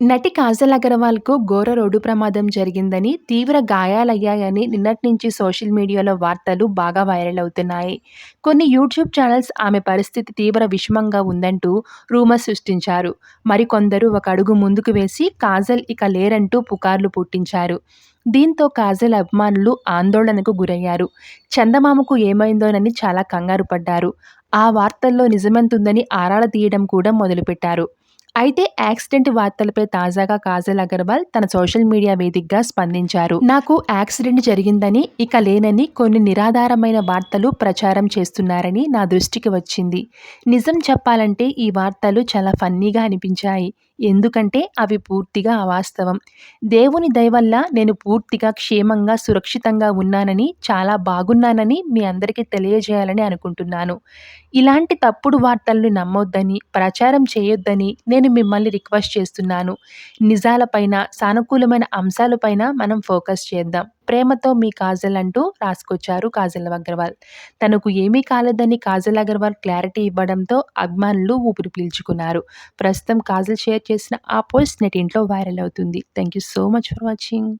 నటి కాజల్ అగర్వాల్‌కు ఘోర రోడ్డు ప్రమాదం జరిగిందని, తీవ్ర గాయాలయ్యాయని నిన్నటి నుంచి సోషల్ మీడియాలో వార్తలు బాగా వైరల్ అవుతున్నాయి. కొన్ని యూట్యూబ్ ఛానల్స్ ఆమె పరిస్థితి తీవ్ర విషమంగా ఉందంటూ రూమర్ సృష్టించారు. మరికొందరు ఒక అడుగు ముందుకు వేసి కాజల్ ఇక లేరంటూ పుకార్లు పుట్టించారు. దీంతో కాజల్ అభిమానులు ఆందోళనకు గురయ్యారు. చందమామకు ఏమైందోనని చాలా కంగారు పడ్డారు. ఆ వార్తల్లో నిజమెంతుందని ఆరాలు తీయడం కూడా మొదలుపెట్టారు. అయితే యాక్సిడెంట్ వార్తలపై తాజాగా కాజల్ అగర్వాల్ తన సోషల్ మీడియా వేదికగా స్పందించారు. నాకు యాక్సిడెంట్ జరిగిందని, ఇక లేనని కొన్ని నిరాధారమైన వార్తలు ప్రచారం చేస్తున్నారని నా దృష్టికి వచ్చింది. నిజం చెప్పాలంటే ఈ వార్తలు చాలా ఫన్నీగా అనిపించాయి. ఎందుకంటే అవి పూర్తిగా అవాస్తవం. దేవుని దయవల్ల నేను పూర్తిగా క్షేమంగా, సురక్షితంగా ఉన్నానని, చాలా బాగున్నానని మీ అందరికీ తెలియజేయాలని అనుకుంటున్నాను. ఇలాంటి తప్పుడు వార్తలను నమ్మొద్దని, ప్రచారం చేయొద్దని నేను మిమ్మల్ని రిక్వెస్ట్ చేస్తున్నాను. నిజాలపైన, సానుకూలమైన అంశాలపైన మనం ఫోకస్ చేద్దాం. ప్రేమతో మీ కాజల్ అంటూ రాసుకొచ్చారు కాజల్ అగర్వాల్. తనకు ఏమీ కాలేదని కాజల్ అగర్వాల్ క్లారిటీ ఇవ్వడంతో అభిమానులు ఊపిరి పీల్చుకున్నారు. ప్రస్తుతం కాజల్ షేర్ చేసిన ఆ పోస్ట్ నెట్టింట్లో వైరల్ అవుతుంది. Thank you so much for watching.